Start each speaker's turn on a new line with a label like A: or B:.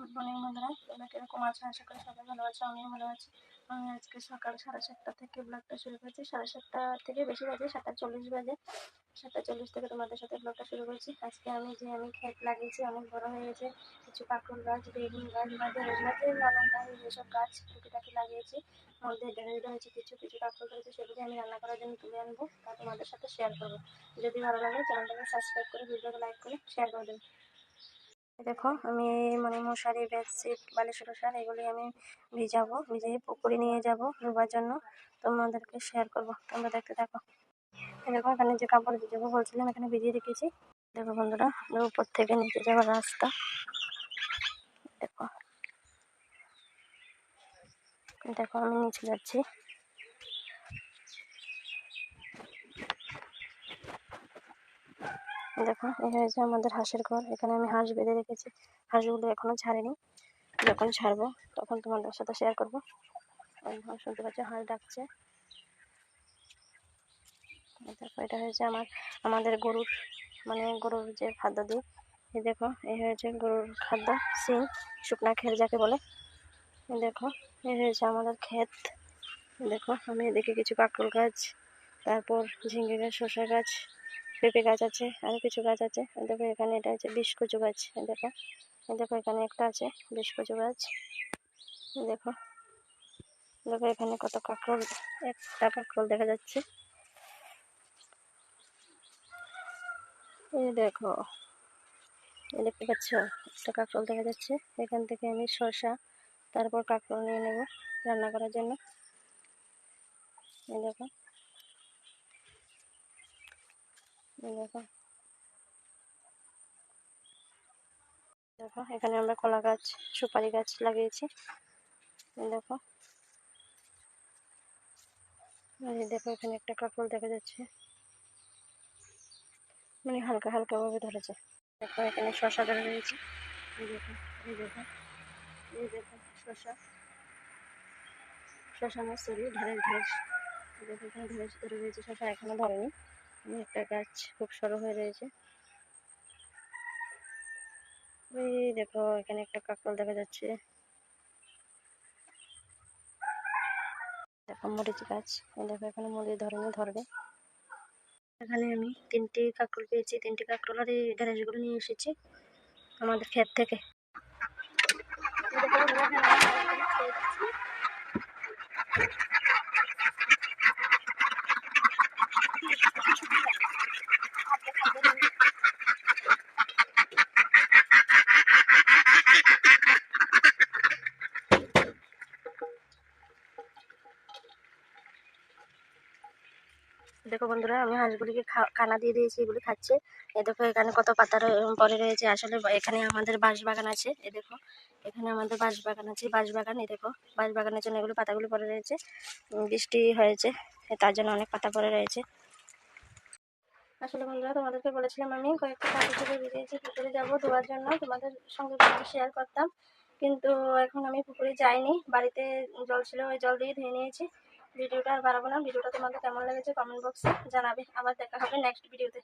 A: Good morning বন্ধুরা। তোমরা কীরকম আছো? আশা করি সবাই ভালো আছো, আমিও ভালো আছি। আমি আজকে সকাল সাড়ে সাতটা থেকে ব্লগটা শুরু করেছি। সাড়ে সাতটা থেকে বেশি বাজে, সাতটা চল্লিশ বাজে। সাতটা চল্লিশ থেকে তোমাদের সাথে ব্লগটা শুরু করেছি। আজকে আমি যে আমি ক্ষেত লাগিয়েছি, অনেক বড় হয়ে গেছে। কিছু কাকুর গাছ, বেগুন গাছ মাঝে নানান গাছ যেসব গাছ টুকিটাকি লাগিয়েছি। মধ্যে ডেড়ে হয়েছে কিছু কিছু কাকুর রয়েছে, সেগুলি আমি রান্না করার জন্য তুলে আনব। তা তোমাদের সাথে শেয়ার করব। যদি ভালো লাগে চ্যানেলটাকে সাবস্ক্রাইব করে, ভিডিওকে লাইক করে শেয়ার করে দেবে। দেখো, আমি মানে মশারি, বেডশিট বালিশের সার এগুলি আমি ভিজাবো, ভিজিয়ে পুকুরে নিয়ে যাব ধোবার জন্য। তোমাদেরকে শেয়ার করব, তোমরা দেখতে থাকো। দেখো, এখানে যে কাপড় ভিজাবো বলছিলাম, এখানে ভিজিয়ে রেখেছি। দেখো বন্ধুরা উপর থেকে নিচে যাওয়ার রাস্তা। দেখো। দেখো, আমি নিচে যাচ্ছি। দেখো, এই হয়েছে আমাদের হাঁসের ঘর। এখানে আমি হাঁস বেঁধে রেখেছি। হাঁসগুলো এখনও ছাড়িনি। যখন ছাড়বো, তখন তোমাদের সাথে শেয়ার করব। শুনতে পাচ্ছি, হাঁস ডাকছে। দেখো, এটা হয়েছে আমার, আমাদের গরুর মানে গরুর যে খাদ্য দিই। এই দেখো, এই হয়েছে গরুর খাদ্য সিম শুকনা খের যাকে বলে। দেখো, এই হয়েছে আমাদের ক্ষেত। দেখো, আমি এদিকে কিছু কাঁকরোল গাছ, তারপর ঝিঙ্গে গাছ, শসা গাছ পেঁপে গাছ আছে আরও কিছু গাছ আছে। দেখো এখানে এটা হচ্ছে বিষ কচু গাছ দেখো। দেখো এখানে একটা আছে বিষ কচু গাছ দেখো। দেখো এখানে কত কাঁকরোল, একটা কাঁকরোল দেখা যাচ্ছে। এই দেখো। দেখতে পাচ্ছ? একটা কাঁকরোল দেখা যাচ্ছে। এখান থেকে আমি শসা, তারপর কাঁকরোল নিয়ে নেব রান্না করার জন্য। দেখো এই দেখো। এখানে আমরা কলা গাছ, সুপারি গাছ লাগিয়েছি। দেখো। দেখো, এখানে একটা কাকল দেখা যাচ্ছে। মানে হালকা হালকা ভাবে ধরেছে। দেখো, এখানে শশা ধরে রয়েছে। এই দেখো এই দেখো এই দেখো শশা শশা না সরি ঢেঁড়স ঢেঁড়স। দেখো, এখানে ঢেঁড়স ধরে রয়েছে শশা এখনও ধরেনি। একটা গাছ খুব সরু হয়ে রয়েছে। ওই দেখো, এখানে একটা কাকল দেখা যাচ্ছে। দেখো, মরিচ গাছ। দেখো, এখানে মরিচ ধরনে ধরবে। এখানে আমি তিনটি কাকরোল পেয়েছি। তিনটি কাকরোল আর এই ঢেঁড়সগুলো নিয়ে এসেছি আমাদের ক্ষেত থেকে। দেখো বন্ধুরা, আমি হাঁসগুলিকে খানা দিয়ে দিয়েছি, এগুলি খাচ্ছে। এ দেখো, এখানে কত পাতা পরে রয়েছে। আসলে এখানে আমাদের বাঁশ বাগান আছে, এ দেখো। এখানে আমাদের বাঁশ বাগান আছে বাঁশ বাগান এ দেখো। বাঁশ বাগানের জন্য এগুলো পাতাগুলো পরে রয়েছে। বৃষ্টি হয়েছে তার জন্য অনেক পাতা পরে রয়েছে। আসলে বন্ধুরা, তোমাদেরকে বলেছিলাম আমি কয়েকটা কাপড় থেকে ভিজিয়েছি পুকুরে যাব ধোয়ার জন্য। তোমাদের সঙ্গে শেয়ার করতাম। কিন্তু এখন আমি পুকুরে যাইনি। বাড়িতে জল ছিল, ওই জল দিয়ে ধুয়ে নিয়েছি। ভিডিওটা আর বাড়াবো না। ভিডিওটা তোমাদের কেমন লেগেছে কমেন্ট বক্সে জানাবে। আবার দেখা হবে নেক্সট ভিডিওতে